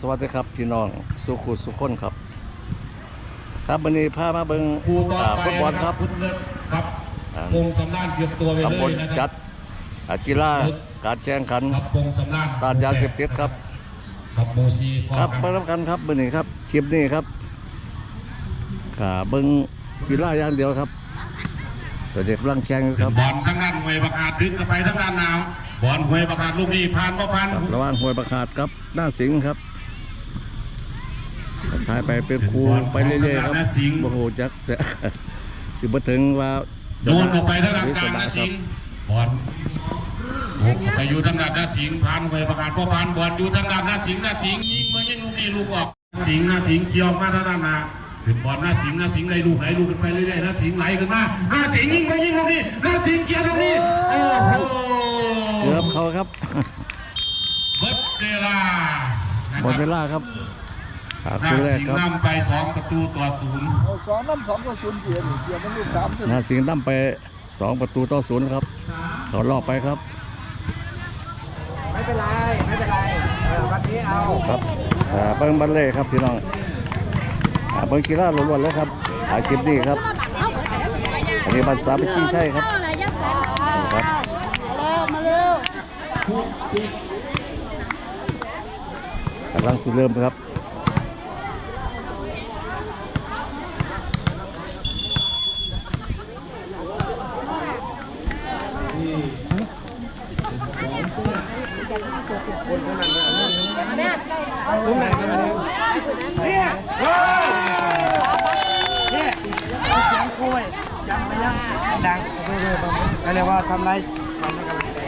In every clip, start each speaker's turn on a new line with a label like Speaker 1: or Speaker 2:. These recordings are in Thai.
Speaker 1: สวัสดีครับพี่น้องสุขุสุขคนครับ ครับวันนี้พามาเบิ่ง
Speaker 2: ครูต่อ
Speaker 1: อ่า
Speaker 2: ไป
Speaker 1: ฟุตบอล
Speaker 2: นะ
Speaker 1: ค
Speaker 2: ค
Speaker 1: รั
Speaker 2: รั
Speaker 1: บบ
Speaker 2: พุทธเลิศครับ
Speaker 1: อ่า
Speaker 2: วงสำนานเก็บตัวไป
Speaker 1: ตำบ
Speaker 2: เล
Speaker 1: ล
Speaker 2: ยนะค
Speaker 1: จั
Speaker 2: รั
Speaker 1: ดอ่ากีฬาการแข่งขัน
Speaker 2: ครับวงสำนาน
Speaker 1: ต้านยาเสพติดครับ
Speaker 2: ครับโมซี
Speaker 1: ครับ
Speaker 2: กั
Speaker 1: ไปรับกันครับวันนี้ครับคลิปนี้ครับอ่าเบิ่งกีฬาอย่างเดียวครับเดี๋ยวเด็กกำลังแข่งอยู่ครับ
Speaker 2: บอลทั้งนั้นหวยประกาศดึงกันไปทั้งด้านหนาวบอลหวยประกาศลูกนี้ผ่านก็ผ่าน
Speaker 1: ครับระหว่างห้วยประคาดครับหน้าสิงห์ครับ ถ่ายไปเป็นครูไปเรื่อยๆครับโอ้โหจักแต่สิบ่ถึงว่า
Speaker 2: โยนออกไปทั้งด้านกลางนะสิงห์บอลโอ้ไปอยู่ทั้งด้านหน้าสิงห์ผ่านหวยประกาศพอผ่านบอลอยู่ทั้งด้านหน้าสิงห์หน้าสิงห์ยิงมายิงลูกนี้ลูกออกสิงห์หน้าสิงห์เคี่ยวมาทางด้านหน้าเป็นบอลหน้าสิงห์หน้าสิงห์ไหลลูกไหลลูกกันไปเรื่อยๆหน้าสิงห์ไหลกันมาหน้าสิงห์ยิงมายิงลูกนี้หน้าสิงห์เคี่ยวลูกนี้โอ้โห
Speaker 1: เกือบเขาครับ
Speaker 2: เบิดเวลานะ
Speaker 1: หมดเวลาครับหา
Speaker 2: หน้า
Speaker 1: คู่แรก
Speaker 2: สิง
Speaker 1: ครับ
Speaker 2: ห์นำไปสองประตูต่อศูนย์
Speaker 3: เอาสองน้ำสองก็ศูนย์เสียหนึ่งเสียมันลูกสามสิ
Speaker 1: หนาสิงห์นำไปสองประตูต่อศูนย์ครับเขารอบไปครับ
Speaker 3: ไม่เป็นไร ไม่เป็นไรเออวันนี้เอา
Speaker 1: ครับอ่าเบิ้งบัลเล่ครับพี่น้องอ่าเบิ้งกีฬาล้วนๆเลยครับหาคลิปนี้ครับอันนี้บัตรสามชี้ใช่ครับครับกำลังสิเริ่มครับ
Speaker 3: ดังก็เรียกว่าทำไรทำให้กำลังใจ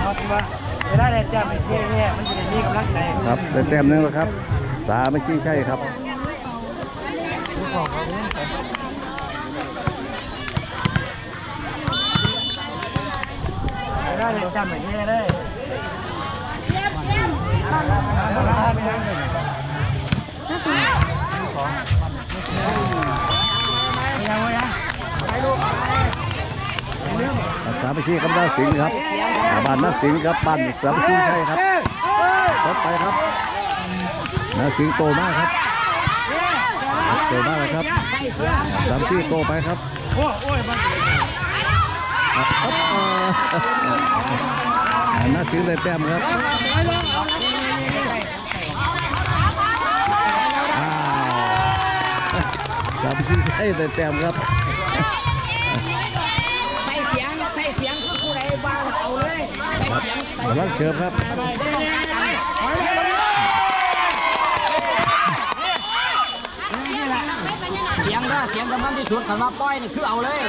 Speaker 3: เพราะว่าเวลาได้แจ้งไปเที่ยวเนี่ยมันจะได้มีกำลังใจ
Speaker 1: ครับได้แต้มนึงแล้วครับ สามชี้ใช่ครับ
Speaker 3: ผู้สองเขาเนี่ยเวได้แจ้งไปเที่ยวเลยยังไงอะ
Speaker 1: สามชี้กับหน้าสิงห์ครับบ้านน้าสิงห์ครับบ้านสามชี้ใช่ครับรถไปครับน้าสิงห์โตมากครับโตมากเลยครับสามชี้โตไปครับ
Speaker 3: โอ้ยน
Speaker 1: ครับเอ่ออ่าหน้าสิงห์ได้แต้มครับสามชี้ใช่ได้แต้มครับ
Speaker 4: ใส่เสียงใส่เสียงคือผู้ใดบ้าเอาเลยใส่
Speaker 1: ครับ
Speaker 4: เสียง
Speaker 1: กำลังเชิญครับ
Speaker 4: เสียงก็เสียงกำลังที่สุดกันว่าป้อยนี่คือเอาเลย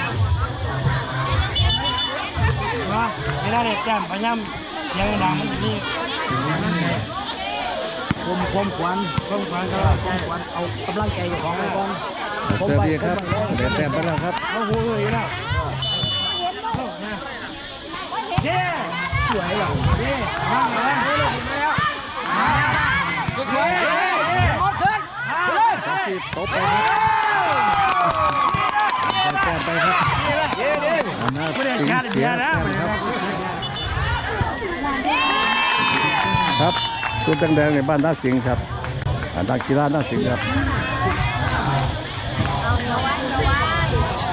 Speaker 3: ว่าเวลาได้แจ้งพยายามยังดังมันจะมีคมคมขวัญคมขวัญก็คมขวัญ
Speaker 4: เอากำลังใจของไอ้บอล
Speaker 1: เสิร์ฟดีครับได้แต้มไปแล้วครับ
Speaker 3: เอาหูเลยแล้วเย้ สวยเหรอเย้มาแล้วมาแล้วสวย
Speaker 4: หมดขึ้นเลย
Speaker 1: สามชี้ตบไปครับได้แต้ไปครับ
Speaker 3: เย้เย้
Speaker 1: อันนั้น
Speaker 3: ไม่ได้ชา
Speaker 1: ห์
Speaker 3: ร์จ
Speaker 1: เสี
Speaker 3: เบี
Speaker 1: ยแต้มครับครับชุดแดงๆในบ้านน้าสิงครับอ่านักกีฬาน้าสิงครับ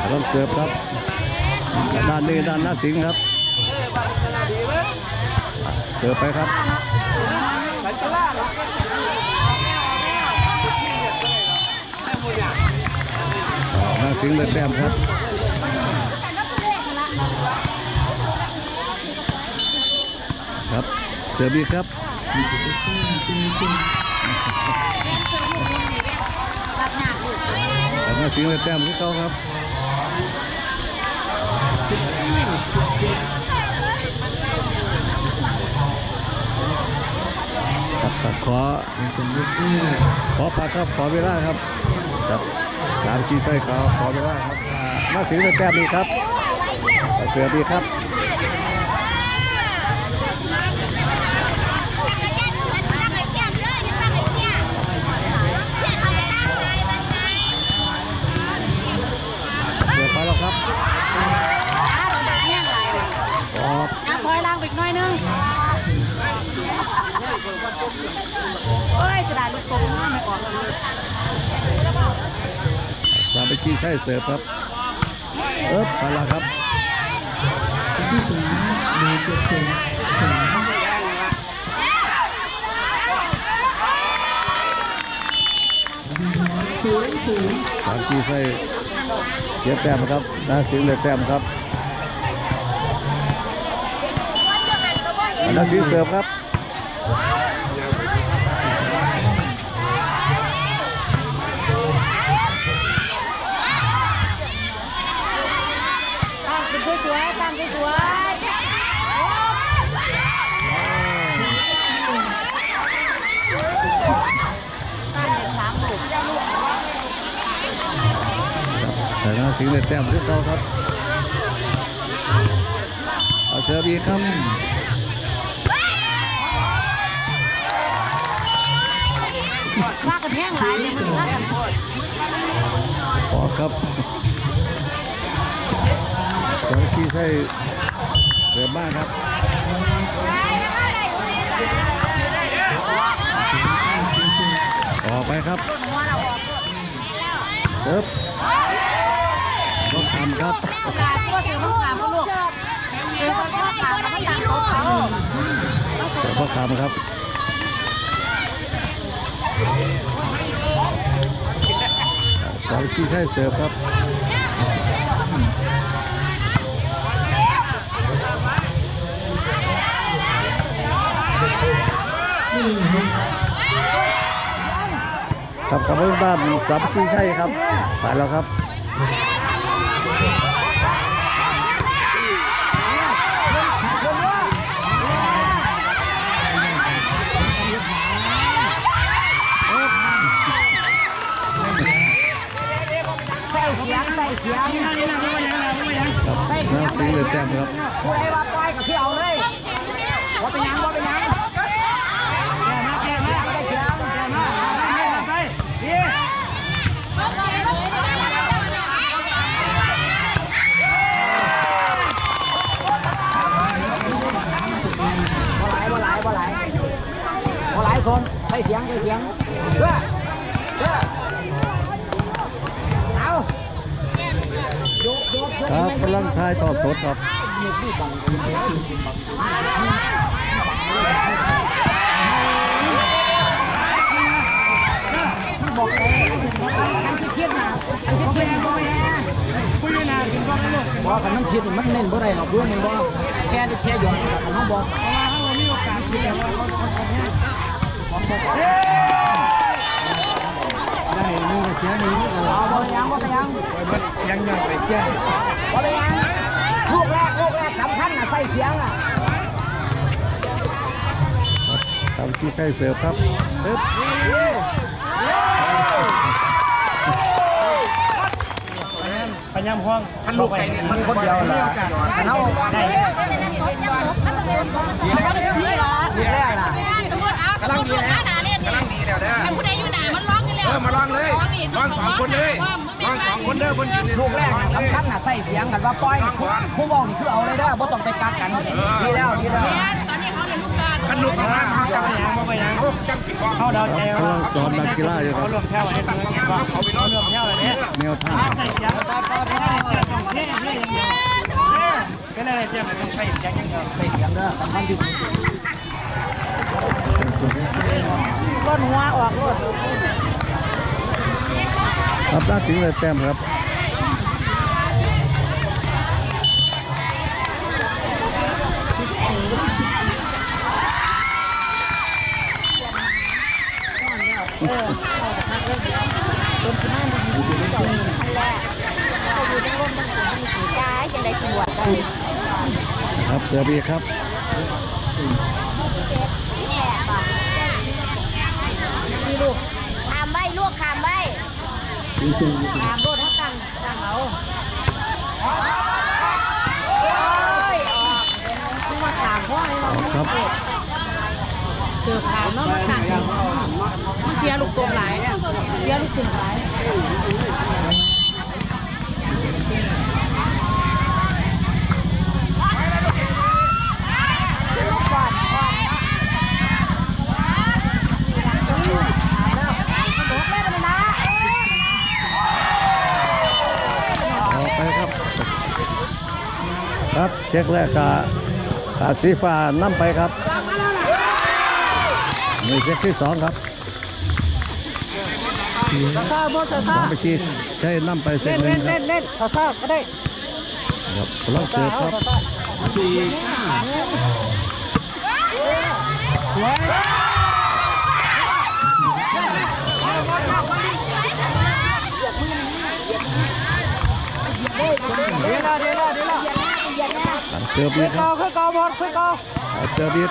Speaker 1: เริ่มเสิร์ฟครับด้านนี้ด้านหน้าสิงครับ เสิร์ฟไปครับอ่าหน้าสิงห์ได้แต้มครับครับเสิร์ฟอีกครับแต่หน้าสิงห์ได้แต้มที่เขาครับ ครับครับขอขอพักครับขอเวลาครับครับสามชีไส้ขอขอเวลาครับอ่ามาถึงแต้มนี้ครับเสือดีครับเสือไปแล้วครับออก
Speaker 4: อะคอยล้างไปอีกหน่อยนึง เอ้ยกระดาษลูกกลมไม่ออกเลย
Speaker 1: สามัคคีใช่เสิร์ฟครับเอ๊บไปแล้วครับสามจีใส่เสียแต้มครับนาสิงห์เลยแต้มครับนาสิงห์เสิร์ฟครับ แต่นาสิงห์เลยแต้มที่เขาครับเอาเสิร์ฟอีครับ
Speaker 4: ว่ากันแห้งหลายเนี่ยมันว่ากันโคตร
Speaker 1: อครับสามัคคีใช่เสิร์ฟบ้างครับออกไปครับเสิ ร์ฟก็ทำครับ
Speaker 4: กาดตัวถึงต้องการลูกเออคนชอบการแล้วก็ตามเขาเขา
Speaker 1: เสิร์ฟก็ทำครับสามัคคีใช่เสิร์ฟครับครับกับเพื่อนบ้านสามที่ใช่ครับไปแล้วครับ น่าซื้อเลยแต้มครับ
Speaker 4: ผู้ใดว่าปล่อยก็คือเอาเลยว่าเป็นยังว่าเป็นยังแก่มาแก่มาได้เสียงแก่มาไปดีบ่หลายบ่หลายบ่หลายบ่หลายคนใส่เสียงใส่เสียงเพื่อเพื่อเอาโยกโยกโยก
Speaker 1: ครับกำลังทายทอดสดครับ
Speaker 4: บอกเลยอันที่คิดนะอันที่คิดนะคุยนะกิน บอกลูกบอกกันมันคิดมันเน้นบ่ได้หรอกด้วยมันบอกแค่แค่หยอกกันน้องบอกเพราะว่าเรามีโอกาสคิดแล้วว่าเขาเขาเนี่ยบอกบอกได้นี่ก็เสียนี่เอาบ่ยังบ่ยังยังยังไปเสียบ่ยังลูกแรกลูกแรกสำคัญน่ะใส่เสียงอะ
Speaker 1: สามที่ใช่เสิร์ฟครับเอ๊บ
Speaker 3: พ ยายามห้องท่านลูกไปเนี่ยมันคนเดียวแหละ
Speaker 4: เอาได้ดีแรกน่ะ
Speaker 5: กำลังดีนะกำลังดีแล้วเด้อผู้ใดอยู่หนามันร้องอยู่แล้ว
Speaker 6: เออมาลองเลยลองสองคนเลยลองสองคนเด้อคนยืน
Speaker 4: ลูกแรกน่ะสำคัญน่ะใส่เสียงกันว่าปล่อยผู้บอกนี่คือเอาเลยเด้อบ่ต้องไปกักกันดีแล้วดีแล้ว
Speaker 5: ตอนนี้เขาเรียนลูกการ
Speaker 6: ขนุกมาก
Speaker 3: จะไปยังบ่ไปยัง
Speaker 6: เขาจังกินกอง
Speaker 3: เขาเดาใจ
Speaker 1: กำลังสอนนักกีฬาอยู่ค
Speaker 3: เขา
Speaker 1: รับ
Speaker 3: รวมแถวให้ฟังกันว่าเขาไปรวมแถวอะไรเนี่ย
Speaker 1: แนวทาง
Speaker 3: ใส่เสียงตาตาตาเท่เท่อย่างเดียวก็เลยเตรียมต้องใส่เสียงอย่างเดียว
Speaker 4: ใส่เสียงเด้อสำคัญที่สุดก้นหัวออกรถ
Speaker 1: ครับน่าสิงห์เลยแต้มครับ ครับเสิร์ฟอีกครับ
Speaker 5: แย่ป่ะนี่ลูกขามไว้ลูกขามไว้ขามรถเขาตั้งตั้งเอาโอ้ยออกคือว่าขามเพราะอะไร
Speaker 1: อ
Speaker 5: เกื
Speaker 1: อบ
Speaker 5: ขาดเนาะมันขาดมันเสียลูกตรงหลายเสียลูกตึงหลาย
Speaker 1: ครับเช็คแรกกาสีฟ้านำไปครับ นี่เช็คที่สองครับ
Speaker 4: ซ่าบ่ซ่า
Speaker 1: สองไปชีใช้นำไปเสร็จ
Speaker 4: เล่น
Speaker 1: หนึ่
Speaker 4: เล่
Speaker 1: ง
Speaker 4: น
Speaker 1: ครับ
Speaker 4: เล่นเล่นซ่าก็ได้
Speaker 1: ครับพลังเสือครับ
Speaker 4: สวยเดี๋ยวละเดี๋ยวละเดี๋ยวละ
Speaker 1: หลังเสือบี
Speaker 4: ค่อย
Speaker 1: ครั
Speaker 4: เกา
Speaker 1: บ
Speaker 4: ค่อยเกาบอลค่อยเกา
Speaker 1: เอาเสือบีด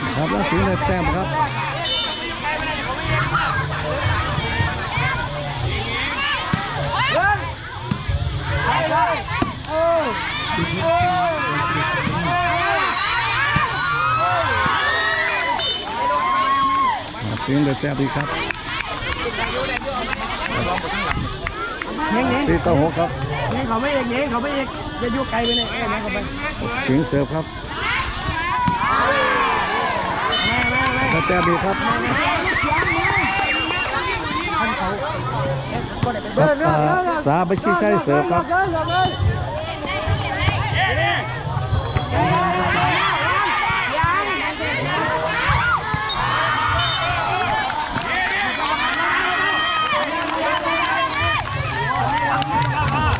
Speaker 1: ำ
Speaker 4: ทั้งใส่เสียงกัน
Speaker 1: ครับแล้วสีในแต้มครับ
Speaker 4: ไปเลยเออเออ
Speaker 1: สีในแต้มอีกครับ
Speaker 3: เงี้ยเงี้ย
Speaker 1: สีต่อหกครับ
Speaker 3: เงี้ยเขาไม่เอกเงี้ยเขาไม่เอกจะยุ่ไกลไปเลยเอ้ยแม่เขาไป
Speaker 1: สิงห์เสิร์ฟครับ แล้วแต้มอีกครับครับอ่าสามไปชี้ใช้เสิร์ฟครับ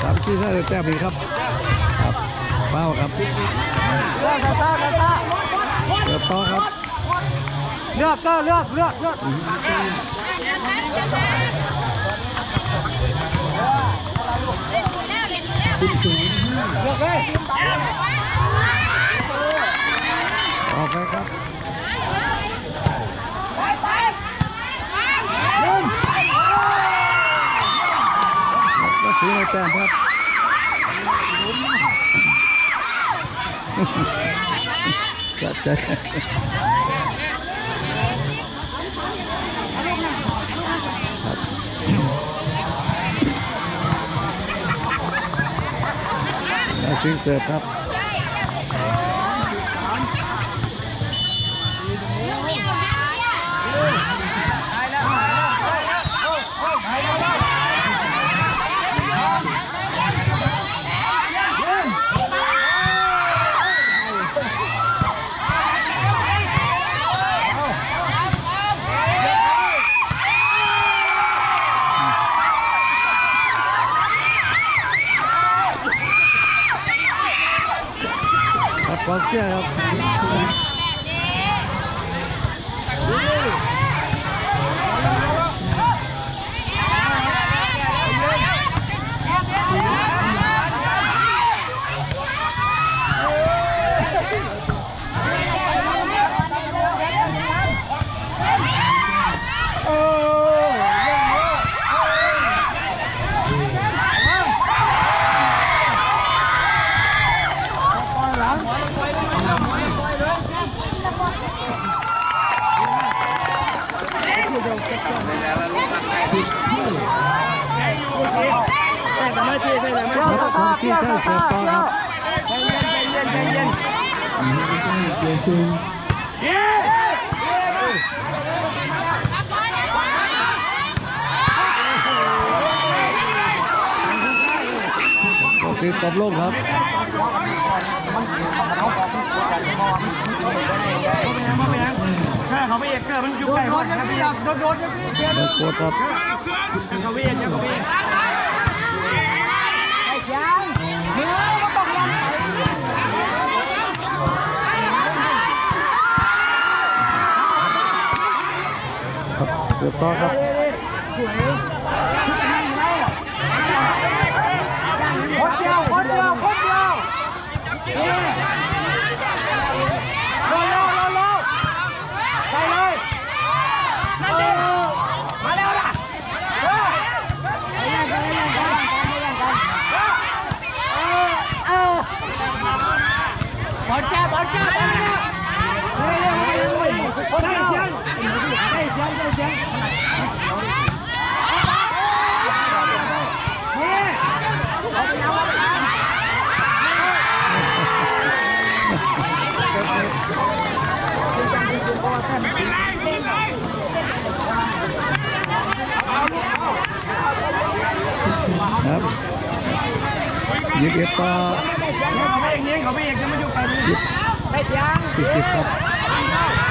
Speaker 1: สามที่ได้แต้มอีกครับครับเฝ้าครับ
Speaker 4: เลือกซ่าซ่าซ่า
Speaker 1: เปิดต่อครับ
Speaker 4: เลือกก็เลือกเลือกเลือกเลือกเลย
Speaker 1: ออกไปครับแล้วสีในแต้มครับจัดใจแซิงเสิร์ฟครับกองเชียร์ครับครับสองที่ได้เสิร์ฟต่อครับ
Speaker 3: ใจเย็น ใจเย็นใจเย็น
Speaker 1: สีตบลงครับ
Speaker 3: ถ้าเขาไม่เอกเกิดมันยุ่ไกลหมดนะพี่อยากโดนโดนนะพี่
Speaker 1: โดนโคตรครับ
Speaker 3: เขาไม่เอกเขาไม่เอก
Speaker 4: สื
Speaker 1: บต่อครับ
Speaker 4: คนเดียวคนเดียวคนเดียวเร็วเร็วเร็วไปเลยมาเร็วนะบอลเก้บอลเก้บอลแก้ ไปเลย
Speaker 1: ครับยิบเอ็ดต่อ
Speaker 3: เขาไม่เองเลี้ยงเขาไม่เองจะมาอยู่กัน
Speaker 1: ที่สิบครับ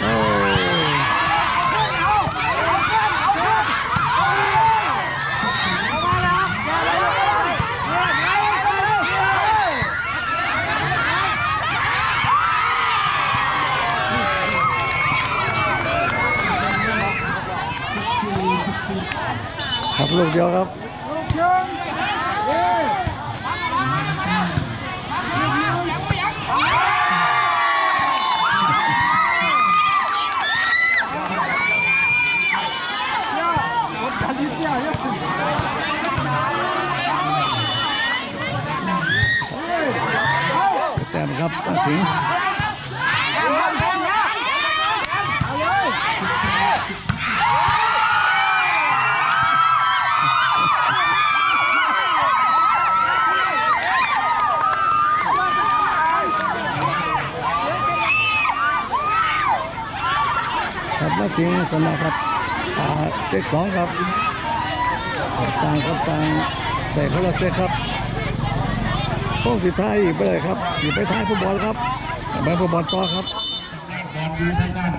Speaker 1: โอ้ครับลูกเดียวครับ แต้ม ครับสิงห์ครับป้าสิงห์ชนะครับเซตสองครับต่างคนต่างแต่คนละเซตครับ โค้งสุดท้ายอีกไปเลยครับสีไปท้ายฟุตบอลครับไปฟุตบอลต่อครับ
Speaker 2: บอลอยู่ทางด้าน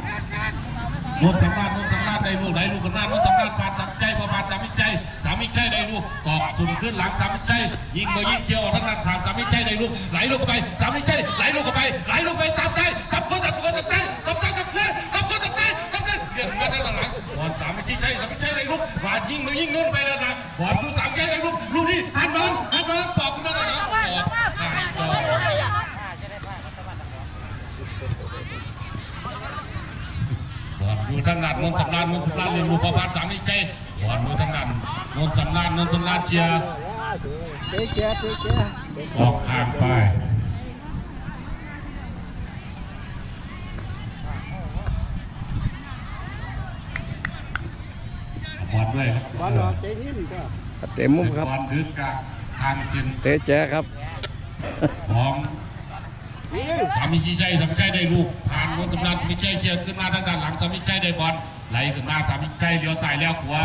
Speaker 2: โนนสำราญโนนสำราญได้ลูกไหนลูกกันหน้าโนนสำราญปานจับใจพอปานจับมิใจสามิใจได้ลูกตอกสุ่มขึ้นหลังสามิใจยิงไปยิงเที่ยวทางด้านทางสามิใจได้ลูกไหลลูกไปสามิใจไหลลูกไปไหลลูกไปตามใจสับคนสับคนสับใจสับใจสับคนสับคนสับใจสับใจเรียกมาด้านหลังบอลสามิใจสามิใจได้ลูกบาดยิงมือยิงนู่นไปแล้วนะบอลดูสามใจได้ลูกลูกนี้หันบอลหันบอลตอกขึ้นมาแล้วนะออกขาดต่อ บ อยู่ทางด้านนนท์สำรานนนท์สำรานเรียนรู้ประพาสสามนิใจบอลอยู่ทางด้านนนท์สำรานนนท์สำรานเชียออกข้างไปบอลด้วยครับบอล
Speaker 1: เต็มมุมครับ
Speaker 2: บอลดึกกลางทางเส้น
Speaker 1: เตะแจ๊ครับ
Speaker 2: ของสามีชีใจสามีใจได้ลูกผ่าน นนท์สำรานสามีใจเชียร์ขึ้นมาทางด้านหลังสามีใจได้บอลไหลขึ้นมาสามีใจเลี้ยวซ้ายแล้วขวา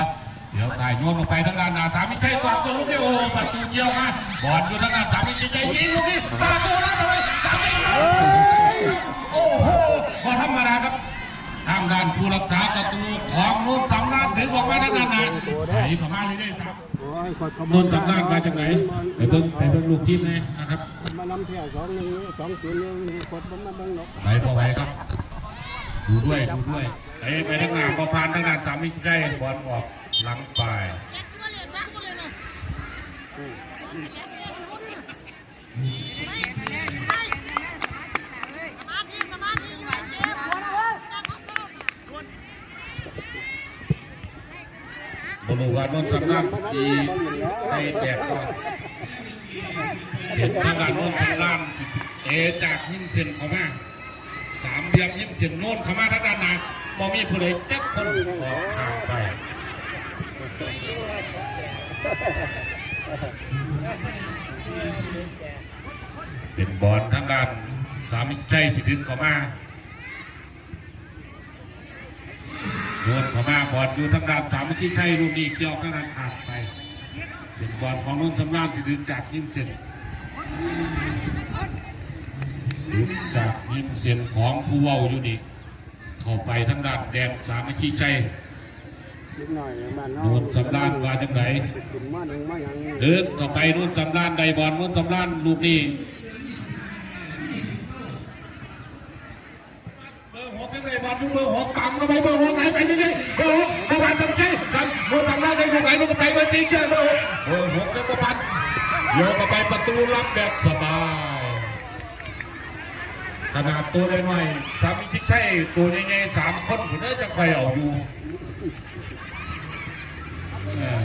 Speaker 2: เสียวสายโยนลงไปทางด้านหน้าสามิชัยตอกตัวลูกเดียวโอ้ประตูเจียวมาบอลอยู่ทางด้านสามิชัยยิงลูกนี้ประตูแล้วทำไมสามิชัยโอ้โหพอธรรมดาครับทางด้านผู้รักษาประตูของนุ่นสำรานดึงออกมาทางด้านหน้าไหลเข้ามาเลยได้ครับนุ่นสำรานมาจากไหนไปเบิ่งไปเบิ่งลูกทีมเลยนะครับ
Speaker 7: นำเที่ยวสองหนึ่งสองศูนย์หนึ่งคนผมมาเบิ่งหรอก
Speaker 2: ไหลพอไหวครับ ดูด้วยดูด้วยไปไปทางหน้าพอผ่านทางด้านสามิชัยบอลออกหลังไปบรูว่านนท์สำนักสีใครแตกก็เห็น ทางการนนท์สำนักสิเอจากยิ้มเส้นเข้ามาสามเหลี่ยมยิ้มเส้นโน่นเข้ามาทางด้านหน้าบ่มีผู้ใดเจ็บคนออกทางไปเป็นบอลทางด้านสามิใจสิดึงเข้ามาโดนเข้ามาบอลอยู่ทางด้านสามที่ใช่ลูกนี้เกี่ยวข้างด้านขาดไป เป็นบอลของนุ่นสำรานที่ดึงจากยิ้มเซน ดึงจากยิมเซนของผู้เว้าอยู่นี่เข้าไปทางด้านแดนสามที่ใช่
Speaker 7: นิดหน่อยบ้าน
Speaker 2: นุ่นสำรานว่าจังไหน
Speaker 7: กินมาหนึ่งมาอย่าง
Speaker 2: ดึกเข้าไปนุ่นสำรานได้บอลนุ่นสำรานลูกนี้เบอร์หกยังไงบอลอยู่เบอร์หกต่ำเข้าไปเบอร์หกไหนไปเรื่อยๆเบอร์หกประมาณจะไม่ใช่ครับนุ่นสำรานได้ลูกไหนลูกไปเบอร์สี่เจ้าเบอร์หกเบอร์หกก็ประพัน โยกไปประตูรับแบบสบาย ขนาดตัวหน่อยสามีที่ใช่ตัวใหญ่ๆสามคนผมน่าจะคอยเอาอยู่เออ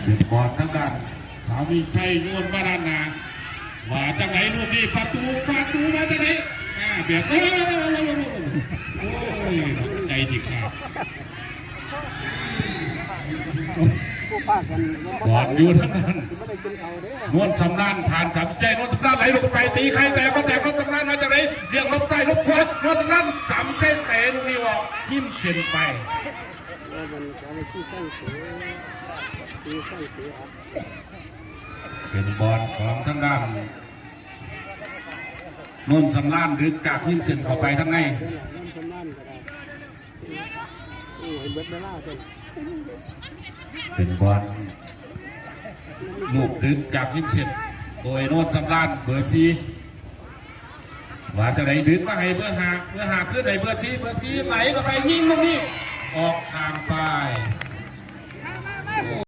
Speaker 2: เสียบอลทางด้านสามีชัยโยนมาด้านหน้าว่าจากไหนลูกนี่ประตูประตูมาจากไหนอ่าเบียดโอ้ยใจที่ขาด
Speaker 7: ผู้พา กัน
Speaker 2: บอลอยู่ทั้งนั้น
Speaker 7: ไม่ได้กินเขาเด้อน
Speaker 2: วลสำรานผ่านสามใจนวลสำรานไหลลงไปตีใครแต่ก็แต่นวลสำรานมาจากไหนเรียกลบใต้ลบขวานวลสำรานสามใจเตะลูกนี้ว่าจิ้มเส้นไป
Speaker 7: แล้วมันจะไปที่สร้างเสือที่สร้างเสืออัด
Speaker 2: เป็นบอลของทางด้านนนสำรานดึกจากยิ้มเส้นเข้าไปทั้งใน
Speaker 7: เดี๋ยวหลังน้ำชำนาญก็ได้โอ้ยเบิดเวลาจน
Speaker 2: เป็นบอลลูกดึงจากยิ้มเสร็จโดยโนนสำรานเบอร์ซีว่าจะไหนดึงมาให้เบอร์หาเบอร์หาขึ้นไหนเบอร์ซีเบอร์ซีไหลก็ไปยิงตรงนี้ออกสามไป